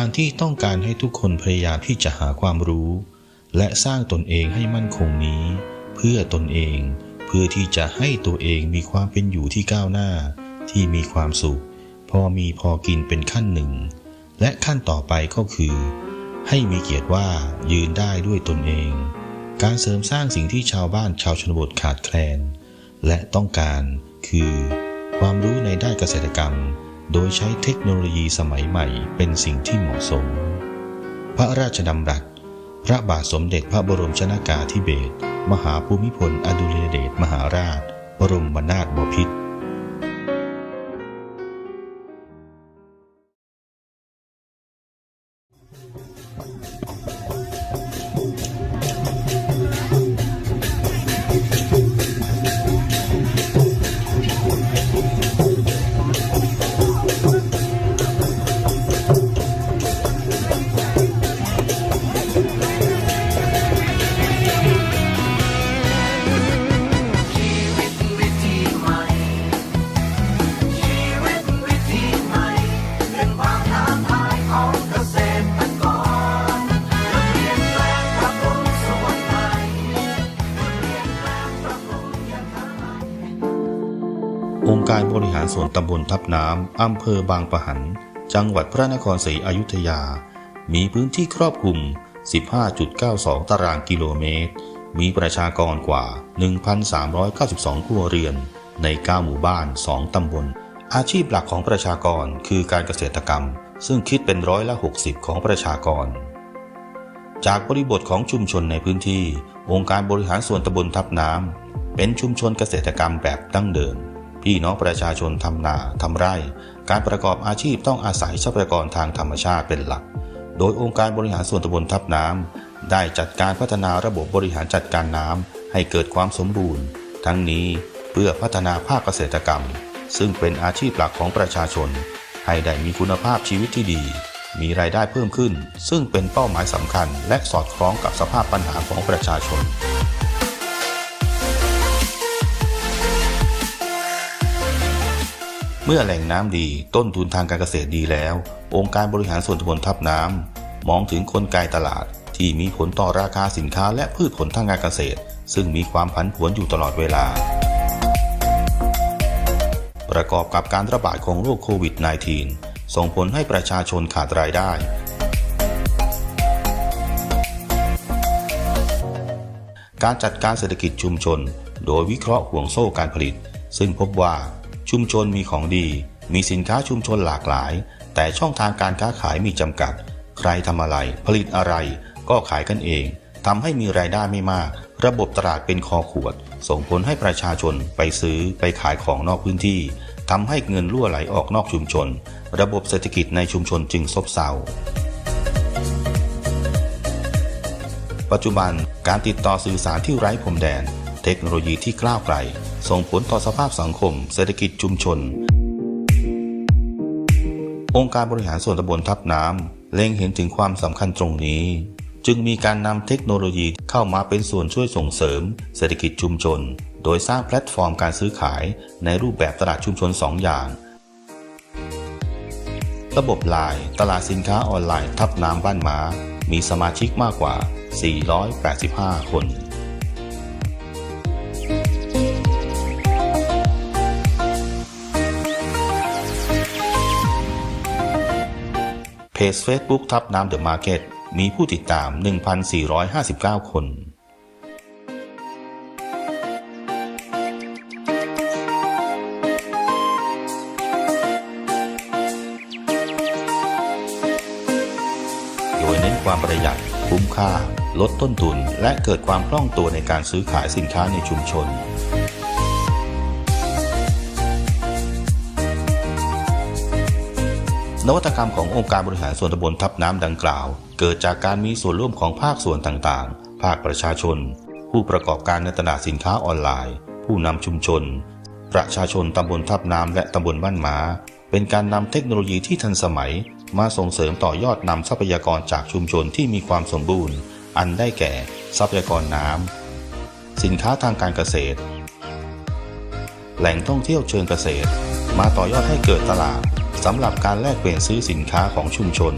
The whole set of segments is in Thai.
การที่ต้องการให้ทุกคนพยายามที่จะหาความรู้ และสร้างตนเองให้มั่นคงนี้ เพื่อตนเอง เพื่อที่จะให้ตัวเองมีความเป็นอยู่ที่ก้าวหน้า ที่มีความสุข พอมีพอกินเป็นขั้นหนึ่ง และขั้นต่อไปก็คือ ให้มีเกียรติว่ายืนได้ด้วยตนเอง การเสริมสร้างสิ่งที่ชาวบ้านชาวชนบทขาดแคลน และต้องการคือ ความรู้ในด้านเกษตรกรรม โดยใช้เทคโนโลยีสมัยใหม่เป็นสิ่งที่เหมาะสม พระราชดำรัส พระบาทสมเด็จพระบรมชนากาธิเบศรมหาภูมิพลอดุลยเดชมหาราช บรมนาถบพิตร ส่วนตำบลทับน้ำอำเภอบางปะหัน จังหวัดพระนครศรีอยุธยา มีพื้นที่ครอบคลุม 15.92 ตารางกิโลเมตร มีประชากรกว่า 1,392 ครัวเรือน ใน 9 หมู่บ้าน 2 ตำบล อาชีพหลักของประชากรคือการเกษตรกรรม ซึ่งคิดเป็นร้อยละ 60 ของประชากร จากบริบทของชุมชนในพื้นที่ องค์การบริหารส่วนตำบลทับน้ำเป็นชุมชนเกษตรกรรมแบบดั้งเดิม พี่น้องประชาชนทำนาทำไร่ การประกอบอาชีพต้องอาศัยทรัพยากรทางธรรมชาติเป็นหลัก โดยองค์การบริหารส่วนตำบลทับน้ำได้จัดการพัฒนาระบบบริหารจัดการน้ำให้เกิดความสมบูรณ์ ทั้งนี้เพื่อพัฒนาภาคเกษตรกรรม ซึ่งเป็นอาชีพหลักของประชาชน ให้ได้มีคุณภาพชีวิตที่ดี มีรายได้เพิ่มขึ้น ซึ่งเป็นเป้าหมายสำคัญ และสอดคล้องกับสภาพปัญหาของประชาชน เมื่อแหล่งน้ำดีต้นทุนทางการเกษตรดีแล้ว องค์การบริหารส่วนตำบลทับน้ำมองถึงกลไกตลาด ที่มีผลต่อราคาสินค้าและพืชผลทางการเกษตร ซึ่งมีความผันผวนอยู่ตลอดเวลา ประกอบกับการระบาดของโรคโควิด -19 ส่งผลให้ประชาชนขาดรายได้ การจัดการเศรษฐกิจชุมชน โดยวิเคราะห์ห่วงโซ่การผลิต ซึ่งพบว่า ชุมชนมีของดี มีสินค้าชุมชนหลากหลาย แต่ช่องทางการค้าขายมีจำกัด ใครทำอะไร ผลิตอะไร ก็ขายกันเองทำให้มีรายได้ไม่มาก ระบบตลาดเป็นคอขวด ส่งผลให้ประชาชนไปซื้อไปขายของนอกพื้นที่ทำให้เงินรั่วไหลออกนอกชุมชน ระบบเศรษฐกิจในชุมชนจึงซบเซาปัจจุบันการติดต่อสื่อสารที่ไร้พรมแดน เทคโนโลยีที่กล้าวไกล ส่งผลต่อสภาพสังคม เศรษฐกิจชุมชน องค์การบริหารส่วนตำบลทับน้ำเล็งเห็นถึงความสำคัญตรงนี้ จึงมีการนำเทคโนโลยีเข้ามาเป็นส่วนช่วยส่งเสริม เศรษฐกิจชุมชน โดยสร้างแพลตฟอร์มการซื้อขายในรูปแบบตลาดชุมชน 2 อย่าง ระบบไลน์ตลาดสินค้าออนไลน์ทับน้ำบ้านม้ามีสมาชิกมากกว่า 485 คน เพจ Facebook ทับน้ำเดอะมาร์เก็ตมีผู้ติดตาม 1,459 คน โดยเน้นความประหยัด คุ้มค่า ลดต้นทุน และเกิดความคล่องตัวในการซื้อขายสินค้าในชุมชน นวัตกรรมขององค์การบริหารส่วนตำบลทับน้ำดังกล่าว เกิดจากการมีส่วนร่วมของภาคส่วนต่างๆ ภาคประชาชน ผู้ประกอบการในตลาดสินค้าออนไลน์ ผู้นำชุมชน ประชาชนตำบลทับน้ำและตำบลบ้านม้าเป็นการนำเทคโนโลยีที่ทันสมัย มาส่งเสริมต่อยอดนำทรัพยากรจากชุมชนที่มีความสมบูรณ์ อันได้แก่ทรัพยากรน้ำสินค้าทางการเกษตร แหล่งท่องเที่ยวเชิงเกษตร มาต่อยอดให้เกิดตลาด สำหรับการแลกเปลี่ยนซื้อสินค้าของชุมชน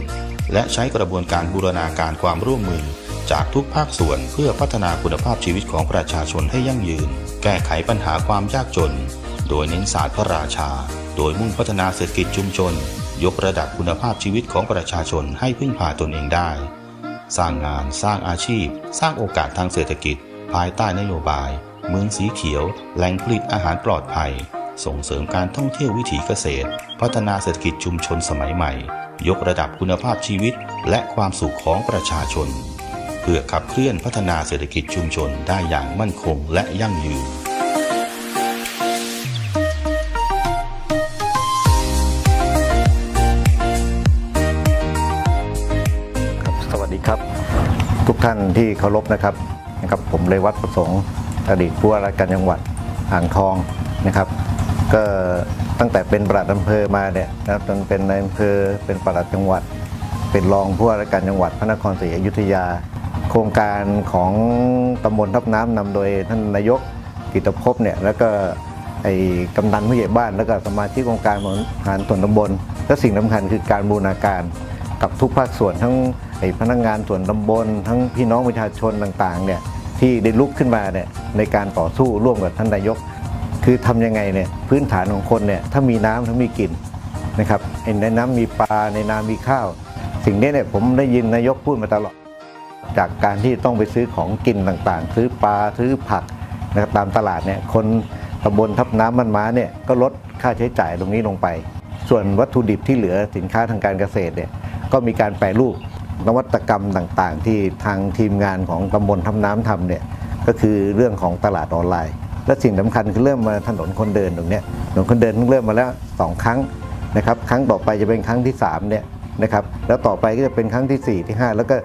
และใช้กระบวนการบูรณาการความร่วมมือ จากทุกภาคส่วนเพื่อพัฒนาคุณภาพชีวิตของประชาชนให้ยั่งยืน แก้ไขปัญหาความยากจน โดยเน้นศาสตร์พระราชา โดยมุ่งพัฒนาเศรษฐกิจชุมชน ยกระดับคุณภาพชีวิตของประชาชนให้พึ่งพาตนเองได้ สร้างงาน สร้างอาชีพ สร้างโอกาสทางเศรษฐกิจ ภายใต้นโยบาย เมืองสีเขียว แหล่งผลิตอาหารปลอดภัย ส่งเสริมการท่องเที่ยววิถีเกษตร พัฒนาเศรษฐกิจชุมชนสมัยใหม่ ยกระดับคุณภาพชีวิต และความสุขของประชาชน เพื่อขับเคลื่อนพัฒนาเศรษฐกิจชุมชนได้อย่างมั่นคงและยั่งยืนสวัสดีครับ ทุกท่านที่เคารพนะครับนะครับ ผมเลวัดประสงค์อดีตผู้ว่าราชการจังหวัดอ่างทองนะครับ ก็ตั้งแต่เป็นปลัดอำเภอมาเนี่ยนะครับจนเป็นนายอำเภอเป็นปลัดจังหวัด เป็นรองผู้ว่าราชการจังหวัดพระนครศรีอยุธยา โครงการของตำบลทับน้ำนำโดยท่านนายกกิตภพเนี่ยแล้วก็ไอ้กำนันผู้ใหญ่บ้านแล้วก็สมาชิกองค์การบริหารส่วนตำบล และสิ่งสำคัญคือการบูรณาการกับทุกภาคส่วนทั้งไอ้พนักงานส่วนตำบล ทั้งพี่น้องประชาชนต่างๆเนี่ยที่ได้ลุกขึ้นมาเนี่ยในการต่อสู้ร่วมกับท่านนายก คือทำยังไงเนี่ยพื้นฐานของคนเนี่ยถ้ามีน้ำถ้ามีกินนะครับในน้ำมีปลาในน้ำมีข้าว สิ่งนี้เนี่ยผมได้ยินนายกพูดมาตลอด จากการที่ต้องไปซื้อของกินต่างๆ ซื้อปลาซื้อผักนะครับตามตลาดเนี่ยคนตำบลทับน้ำมันม้าเนี่ยก็ลดค่าใช้จ่ายตรงนี้ลงไป ส่วนวัตถุดิบที่เหลือสินค้าทางการเกษตรเนี่ยก็มีการแปรรูปนวัตกรรมต่างๆ ที่ทางทีมงานของตำบลทับน้ำทำเนี่ยก็คือเรื่องของตลาดออนไลน์ และสิ่งสำคัญคือเริ่มมาถนนคนเดินตรงนี้ถนนคนเดินเพิ่งเริ่มมาแล้วสองครั้งนะครับครั้งต่อไปจะเป็นครั้งที่สามเนี่ยนะครับแล้วต่อไปก็จะเป็นครั้งที่สี่ที่ห้าแล้วก็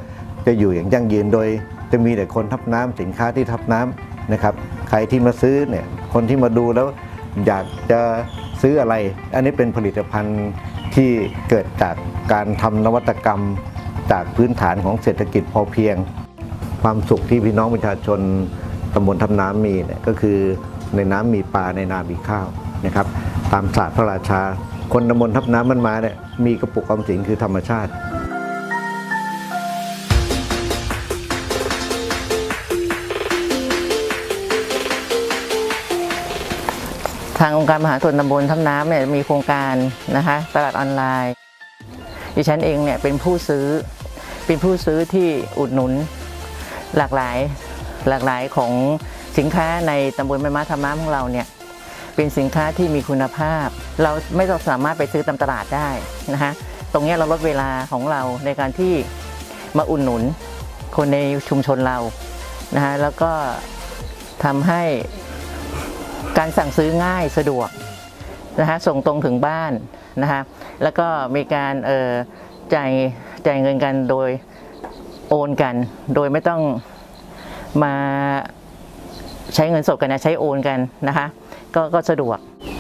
จะอยู่อย่างยั่งยืนโดย จะมีแต่คนทับน้ำสินค้าที่ทับน้ำนะครับใครที่มาซื้อเนี่ยคนที่มาดูแล้วอยากจะซื้ออะไร อันนี้เป็นผลิตภัณฑ์ที่เกิดจากการทำนวัตกรรมจากพื้นฐานของเศรษฐกิจพอเพียง ความสุขที่พี่น้องประชาชน ตำบลทับน้ำมีเนี่ยก็คือในน้ำมีปลาในนามีข้าวนะครับ ตามศาสตร์พระราชา คนตำบลทับน้ำมันมาเนี่ยมีกระปุกออมสินคือธรรมชาติทางองค์การมหาส่วนตำบลทับน้ำเนี่ยมีโครงการนะคะตลาดออนไลน์ดิฉันเองเนี่ยเป็นผู้ซื้อเป็นผู้ซื้อที่อุดหนุนหลากหลาย หลากหลายของสินค้าในตำบลแม่ม้าทับน้ำของเราเนี่ยเป็นสินค้าที่มีคุณภาพ เราไม่ต้องสามารถไปซื้อตามตลาดได้นะคะตรงนี้เราลดเวลาของเราในการที่มาอุดหนุนคนในชุมชนเรานะคะแล้วก็ทำให้การสั่งซื้อง่ายสะดวกนะคะส่งตรงถึงบ้านนะคะแล้วก็มีการเอ่อจ่ายจ่ายเงินกันโดยโอนกัน โดยไม่ต้อง มาใช้เงินสดกันนะใช้โอนกันนะคะก็ก็สะดวก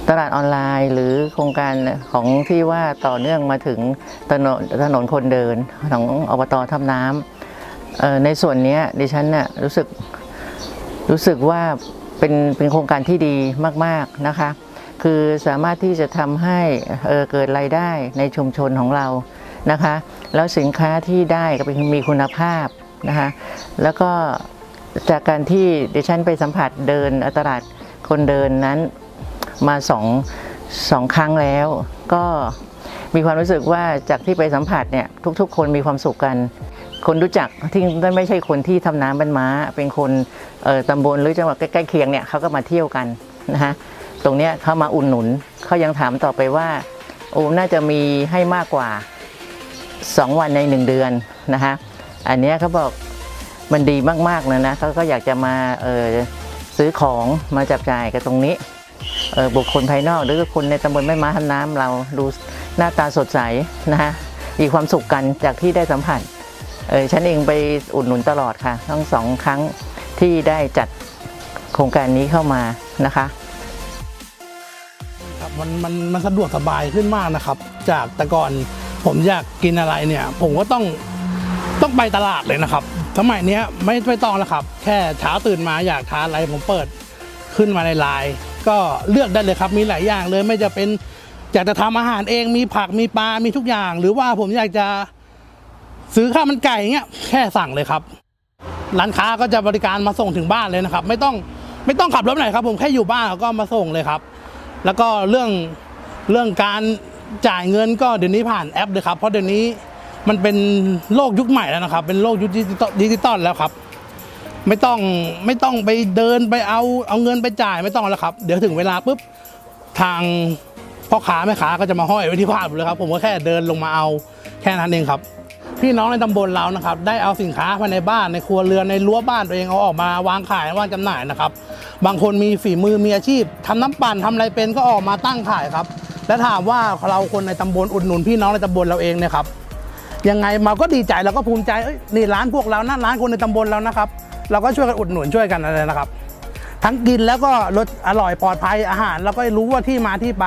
ตลาดออนไลน์หรือโครงการของที่ว่าต่อเนื่องมาถึงถนนถนนคนเดินของอบตทับน้ำในส่วนนี้ดิฉันน่ะรู้สึกรู้สึกว่าเป็นเป็นโครงการที่ดีมากๆนะคะ คือสามารถที่จะทำให้เเกิดรายได้ในชุมชนของเรานะคะ แล้วสินค้าที่ได้ก็เป็นมีคุณภาพนะคะ แล้วก็ จากการที่ดิฉันไปสัมผัสเดินตลาดคนเดินนั้นมาสองสองครั้งแล้ว ก็มีความรู้สึกว่าจากที่ไปสัมผัสเนี่ยทุกๆ คนมีความสุขกัน คนรู้จักที่ไม่ใช่คนที่ทำน้ำบันม้า เป็นคนตำบลหรือจังหวัดใกล้ๆเคียงเนี่ยเขาก็มาเที่ยวกันนะฮะตรงเนี้ยเขามาอุ่นหนุนเขายังถามต่อไปว่าโอ้น่าจะมีให้มากกว่า 2 วันใน 1 เดือนนะคะอันนี้เขาบอก มันดีมากๆเลยนะเขาก็อยากจะมาเออซื้อของมาจับจ่ายกันตรงนี้เออบุคคลภายนอกหรือคนในตำบลแม่ม้าทำน้ำเราดูหน้าตาสดใสนะฮะมีความสุขกันจากที่ได้สัมผัสเออฉันเองไปอุดหนุนตลอดค่ะ ทั้งสองครั้งที่ได้จัดโครงการนี้เข้ามานะคะครับมันมันมันสะดวกสบายขึ้นมากนะครับ จากแต่ก่อนผมอยากกินอะไรเนี่ย ผมก็ต้องต้องไปตลาดเลยนะครับ สมัยนี้ไม่ไม่ต้องแล้วครับ แค่เช้าตื่นมาอยากทานอะไรผมเปิดขึ้นมาในไลน์ก็เลือกได้เลยครับมีหลายอย่างเลยไม่จะเป็นอยากจะทำอาหารเองมีผักมีปลา มีทุกอย่าง หรือว่าผมอยากจะซื้อข้าวมันไก่เงี้ยแค่สั่งเลยครับ ร้านค้าก็จะบริการมาส่งถึงบ้านเลยนะครับ ไม่ต้องไม่ต้องขับรถไหนครับ ผมแค่อยู่บ้านก็มาส่งเลยครับ แล้วก็เรื่องเรื่องการจ่ายเงินก็เดี๋ยวนี้ผ่านแอปเลยครับ เพราะเดี๋ยวนี้ มันเป็นโลกยุคใหม่แล้วนะครับ เป็นโลกยุคดิจิตอลแล้วครับ ไม่ต้องไม่ต้องไปเดินไปเอาเอาเงินไปจ่ายไม่ต้องแล้วครับ เดี๋ยวถึงเวลาปุ๊บทางพ่อค้าแม่ค้าก็จะมาห้อยไว้ที่บ้านผมเลยครับ ผมก็แค่เดินลงมาเอาแค่นั้นเองครับ พี่น้องในตำบลเรานะครับ ได้เอาสินค้าภายในบ้านในครัวเรือนในรั้วบ้านตัวเองเอาออกมาวางขายวางจำหน่ายนะครับ บางคนมีฝีมือมีอาชีพทำน้ำปั่นทำอะไรเป็นก็ออกมาตั้งขายครับ และถามว่าเราคนในตำบลอุดหนุนพี่น้องในตำบลเราเองเนี่ยครับ ยังไงมาก็ดีใจเราก็ภูมิใจเอ้ยนี่ร้านพวกเรานะร้านคนในตำบลเรานะครับ เราก็ช่วยกันอุดหนุนช่วยกันอะไรนะครับ ทั้งกินแล้วก็รสอร่อยปลอดภัยอาหารเราก็รู้ว่าที่มาที่ไป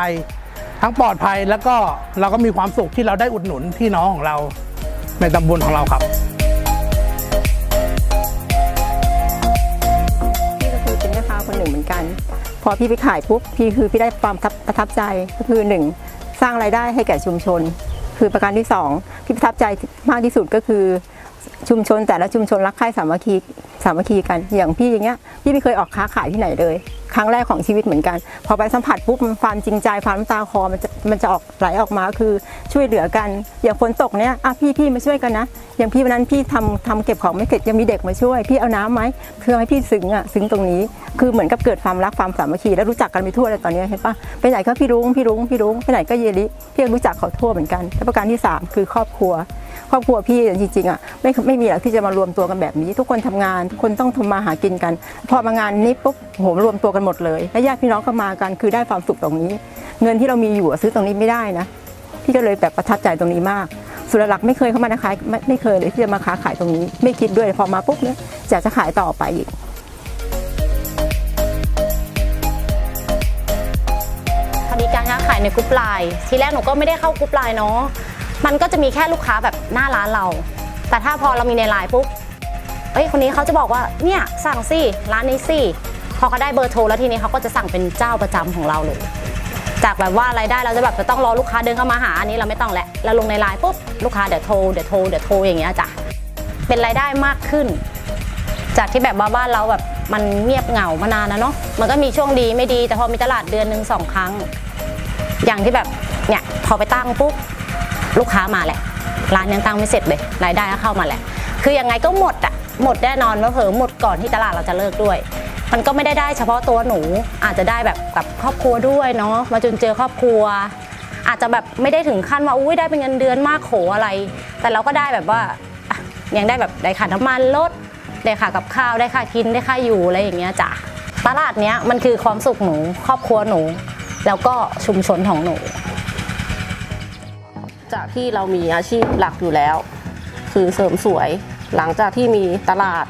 ทั้งปลอดภัยแล้วก็เราก็มีความสุขที่เราได้อุดหนุนพี่น้องของเราในตำบลของเราครับพี่ก็คือเป็นแม่ค้าคนหนึ่งเหมือนกัน พอพี่ไปขายปุ๊บพี่คือพี่ได้ความประทับใจก็คือหนึ่งสร้างรายได้ให้แก่ชุมชน คือประการที่สองที่ประทับใจมากที่สุดก็คือชุมชนแต่ละชุมชนรักใคร่สามัคคีามัคคีกันอย่างพี่อย่างเงี้ยพี่ไม่เคยออกค้าขายที่ไหนเลย ครั้งแรกของชีวิตเหมือนกัน พอไปสัมผัสปุ๊บมันความจริงใจความน้ำตาคอมันจะมันจะออกไหลออกมาคือช่วยเหลือกัน อย่างฝนตกเนี้ยอะพี่พี่มาช่วยกันนะ อย่างพี่วันนั้นพี่ทำทำเก็บของไม่เสร็จยังมีเด็กมาช่วย พี่เอาน้ำไหมเพื่อให้พี่ซึ้งอะซึ้งตรงนี้ คือเหมือนกับเกิดความรักความสามัคคีแล้วรู้จักกันไปทั่วเลยตอนนี้เห็นปะไปไหนก็พี่รุ้งพี่รุ้งพี่รุ้งไปไหนก็เยลิพี่รู้จักเขาทั่วเหมือนกันและประการที่สามคือครอบครัว ครอบครัวพี่จริงๆอะไม่ไม่มีหรอกที่จะมารวมตัวกันแบบนี้ ทุกคนทำงานคนต้องทำมาหากินกัน พอมางานนี้ปุ๊บโหรวมตัวกันหมดเลยและญาติพี่น้องก็มากันคือได้ความสุขตรงนี้ เงินที่เรามีอยู่ซื้อตรงนี้ไม่ได้นะพี่ก็เลยแบบประทับใจตรงนี้มาก สุรหลักไม่เคยเข้ามานะขายไม่ไม่เคยเลยที่จะมาค้าขายตรงนี้ ไม่คิดด้วยพอมาปุ๊บเนี่ยอยากจะขายต่อไปอีกพอดีการค้าขายในกรุ๊ปไลน์ทีแรกหนูก็ไม่ได้เข้ากรุ๊ปไลน์เนาะมันก็จะมีแค่ลูกค้าแบบหน้าร้านเรา แต่ถ้าพอเรามีในไลน์ปุ๊บ เอ้ยคนนี้เขาจะบอกว่าเนี่ยสั่งสิร้านนี้สิพอเขาได้เบอร์โทรแล้วทีนี้เขาก็จะสั่งเป็นเจ้าประจำของเราเลย จากแบบว่ารายได้เราจะแบบจะต้องรอลูกค้าเดินเข้ามาหาอันนี้เราไม่ต้องแล้วเราลงในไลน์ปุ๊บลูกค้าเดี๋ยวโทรเดี๋ยวโทรเดี๋ยวโทรอย่างเงี้ยจ้ะเป็นรายได้มากขึ้น จากที่แบบว่าบ้านเราแบบมันเงียบเหงามานานนะเนาะมันก็มีช่วงดีไม่ดี แต่พอมีตลาดเดือนหนึ่งสองครั้ง อย่างที่แบบเนี่ยพอไปตั้งปุ๊บลูกค้ามาแหละร้านยังตั้งไม่เสร็จเลยรายได้ก็เข้ามาแหละ คือยังไงก็หมดอะ หมดแน่นอนว่าเผลอหมดก่อนที่ตลาดเราจะเลิกด้วย มันก็ไม่ได้ได้เฉพาะตัวหนูอาจจะได้แบบกับครอบครัวด้วยเนาะมาจนเจอครอบครัว อาจจะแบบไม่ได้ถึงขั้นว่าอุ้ยได้เป็นเงินเดือนมากโขอะไร แต่เราก็ได้แบบว่ายังได้แบบได้ค่าน้ำมันลดได้ค่ากับข้าวได้ค่ากินได้ค่าอยู่อะไรอย่างเงี้ยจ้ะตลาดเนี้ยมันคือความสุขหนูครอบครัวหนู แล้วก็ชุมชนของหนู จากที่เรามีอาชีพหลักอยู่แล้ว คือเสริมสวย หลังจากที่มีตลาด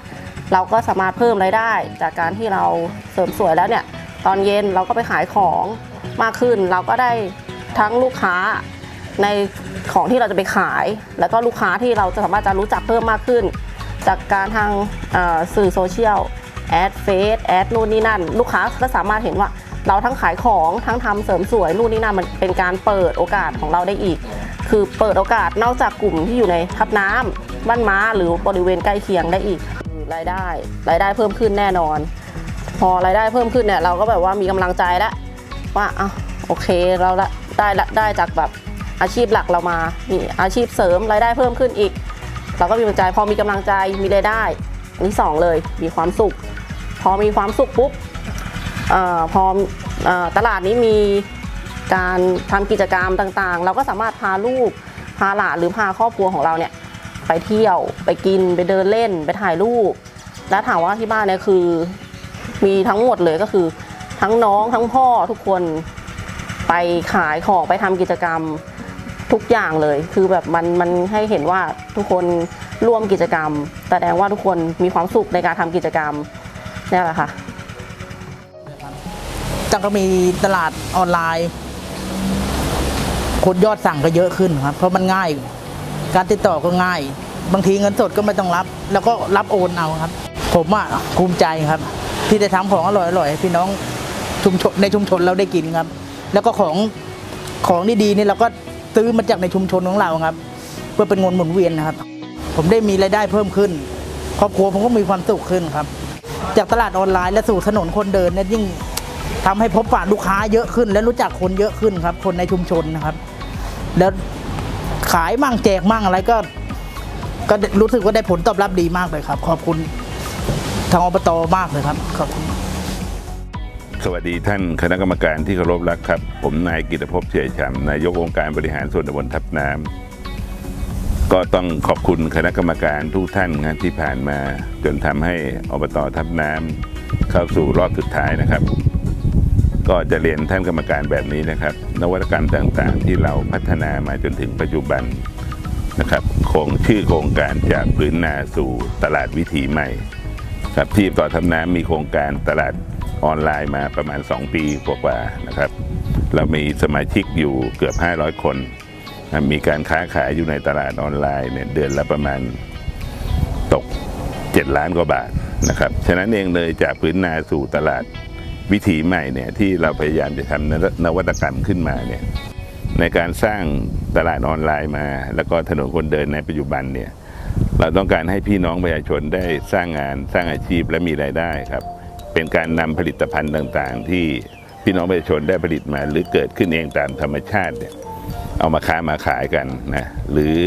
เราก็สามารถเพิ่มรายได้ จากการที่เราเสริมสวยแล้วเนี่ยตอนเย็นเราก็ไปขายของมากขึ้น เราก็ได้ทั้งลูกค้าในของที่เราจะไปขาย แล้วก็ลูกค้าที่เราจะสามารถจะรู้จักเพิ่มมากขึ้น จากการทางสื่อโซเชียลแอดเฟซแอดนู่นนี่นั่น ลูกค้าก็สามารถเห็นว่าเราทั้งขายของทั้งทำเสริมสวยนู่นนี่นั่นมันเป็นการเปิดโอกาสของเราได้อีก คือเปิดโอกาสนอกจากกลุ่มที่อยู่ในทับน้ำบ้านม้าหรือบริเวณใกล้เคียงได้อีกคือรายได้ รายได้เพิ่มขึ้นแน่นอน พอรายได้เพิ่มขึ้นเนี่ยเราก็แบบว่ามีกำลังใจแล้วว่าอะโอเคเราละได้ละได้จากแบบอาชีพหลักเรามามีอาชีพเสริมรายได้เพิ่มขึ้นอีก เราก็มีกำลังใจพอมีกำลังใจมีรายได้อันที่สองเลยมีความสุข พอมีความสุขปุ๊บเออพออตลาดนี้มี การทำกิจกรรมต่างๆ เราก็สามารถพาลูกพาหลานหรือพาครอบครัวของเราเนี่ยไปเที่ยวไปกินไปเดินเล่น ไปถ่ายรูป แล้วถามว่าที่บ้านเนี่ยคือมีทั้งหมดเลยก็คือ ทั้งน้องทั้งพ่อทุกคนไปขายของไปทำกิจกรรมทุกอย่างเลย คือแบบมันมันให้เห็นว่าทุกคนร่วมกิจกรรม แสดงว่าทุกคนมีความสุขในการทำกิจกรรมนี่แหละค่ะตั้งก็มีตลาดออนไลน์ คนยอดสั่งก็เยอะขึ้นครับ เพราะมันง่าย การติดต่อก็ง่าย บางทีเงินสดก็ไม่ต้องรับ แล้วก็รับโอนเอาครับ ผมอะภูมิใจครับ ที่ได้ทำของอร่อยๆให้พี่น้องชุมชนในชุมชนเราได้กินครับ แล้วก็ของของดีๆนี่เราก็ซื้อมาจากในชุมชนของเราครับ เพื่อเป็นเงินหมุนเวียนนะครับ ผมได้มีรายได้เพิ่มขึ้น ครอบครัวผมก็มีความสุขขึ้นครับ จากตลาดออนไลน์และสู่ถนนคนเดินเนี่ยยิ่งทำให้พบปะลูกค้าเยอะขึ้น และรู้จักคนเยอะขึ้นครับ คนในชุมชนนะครับ แล้วขายมั่งแจกมั่งอะไรก็ก็รู้สึกว่าได้ผลตอบรับดีมากเลยครับ ขอบคุณทางอบตมากเลยครับขอบคุณสวัสดีท่านคณะกรรมการที่เคารพรักครับ ผมนายกิตภพเฉยฉ่ำนายกองค์การบริหารส่วนตำบลทับน้ำก็ต้องขอบคุณคณะกรรมการทุกท่านนะที่ผ่านมา จนทำให้อบตทับน้ำเข้าสู่รอบสุดท้ายนะครับ ก็จะเรียนท่านกรรมการแบบนี้นะครับ นวัตกรรมต่างๆ ที่เราพัฒนามาจนถึงปัจจุบันนะครับโครงชื่อโครงการจากพื้นนาสู่ตลาดวิถีใหม่ครับที่ต่อทำน้ำมีโครงการตลาดออนไลน์มาประมาณ 2 ปีกว่าๆนะครับ เรามีสมาชิกอยู่เกือบ 500 คน มีการค้าขายอยู่ในตลาดออนไลน์เนี่ยเดือนละประมาณตก 7 ล้านกว่าบาทนะครับ ฉะนั้นเองเลยจากพื้นนาสู่ตลาด วิถีใหม่เนี่ยที่เราพยายามจะทำนวัตกรรมขึ้นมาเนี่ยในการสร้างตลาดออนไลน์มา แล้วก็ถนนคนเดินในปัจจุบันเนี่ยเราต้องการให้พี่น้องประชาชนได้สร้างงานสร้างอาชีพและมีรายได้ครับ เป็นการนำผลิตภัณฑ์ต่างๆ ที่พี่น้องประชาชนได้ผลิตมา หรือเกิดขึ้นเองตามธรรมชาติเนี่ยเอามาค้ามาขายกันนะหรือ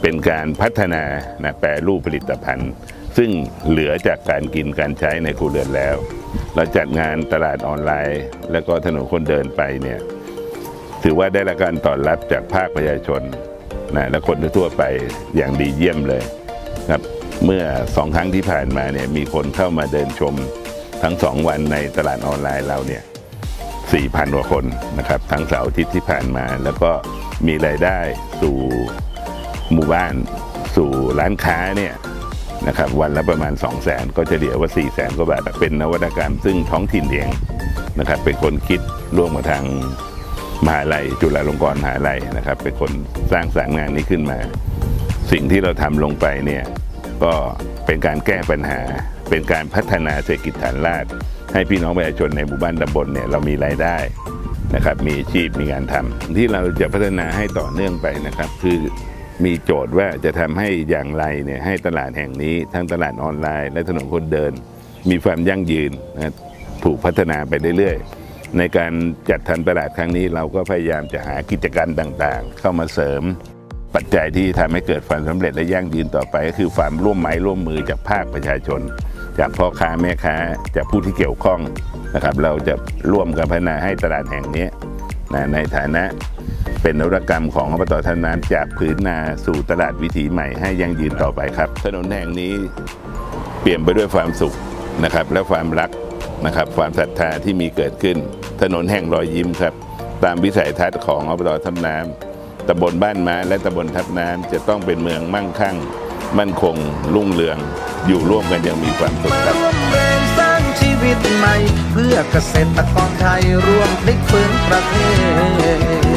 เป็นการพัฒนานะแปรรูปผลิตภัณฑ์ ซึ่งเหลือจากการกินการใช้ในครัวเรือนแล้ว เราจัดงานตลาดออนไลน์ แล้วก็ถนนคนเดินไปเนี่ยถือว่าได้รับการตอบรับจากภาคประชาชนนะและคนทั่วไปอย่างดีเยี่ยมเลยครับเมื่อสองครั้งที่ผ่านมาเนี่ยมีคนเข้ามาเดินชมทั้งสองวันในตลาดออนไลน์เราเนี่ย4,000กว่าคนนะครับทั้งเสาร์อาทิตย์ที่ผ่านมา แล้วก็มีรายได้สู่หมู่บ้าน สู่ร้านค้าเนี่ย นะครับวันละประมาณ 2 0 0แสนก็จะเฉลี่ยว่า 4 0 0แสนกว่าบาทเป็นนวัตกรรมซึ่งท้องถิ่นเองนะครับเป็นคนคิดร่วมกับทางมหาลัย จุฬาลงกรณ์มหาลัยนะครับ เป็นคนสร้างสรรค์งานนี้ขึ้นมา สิ่งที่เราทำลงไปเนี่ยก็เป็นการแก้ปัญหา เป็นการพัฒนาเศรษฐกิจฐานรากให้พี่น้องประชาชนในหมู่บ้านตำบลเนี่ยเรามีรายได้นะครับมีอาชีพมีงานทำที่เราจะพัฒนาให้ต่อเนื่องไปนะครับ คือ มีโจทย์ว่าจะทำให้อย่างไรเนี่ยให้ตลาดแห่งนี้ ทั้งตลาดออนไลน์และถนนคนเดิน มีความยั่งยืนนะถูกพัฒนาไปเรื่อยๆ ในการจัดทำตลาดครั้งนี้ เราก็พยายามจะหากิจการต่างๆ เข้ามาเสริม ปัจจัยที่ทำให้เกิดความสำเร็จและยั่งยืนต่อไป ก็คือความร่วมไม้ร่วมมือจากภาคประชาชน จากพ่อค้าแม่ค้าจากผู้ที่เกี่ยวข้องนะครับเราจะร่วมกันพัฒนาให้ตลาดแห่งนี้นะในฐานะ เป็นนวัตกรรมของอบตท่าน้ำจากผืนนาสู่ตลาดวิถีใหม่ให้ยั่งยืนต่อไปครับ ถนนแห่งนี้เปลี่ยนไปด้วยความสุขนะครับ และความรักนะครับ ความศรัทธาที่มีเกิดขึ้น ถนนแห่งรอยยิ้มครับ ตามวิสัยทัศน์ของอบตทับน้ำตำบลบ้านม้าและตำบลทับน้ำจะต้องเป็นเมืองมั่งคั่ง มั่นคง รุ่งเรือง อยู่ร่วมกันอย่างมีความสุขครับวิตใหม่เพื่อเกษตรกรไทยร่วมพลิกฟื้นประเทศ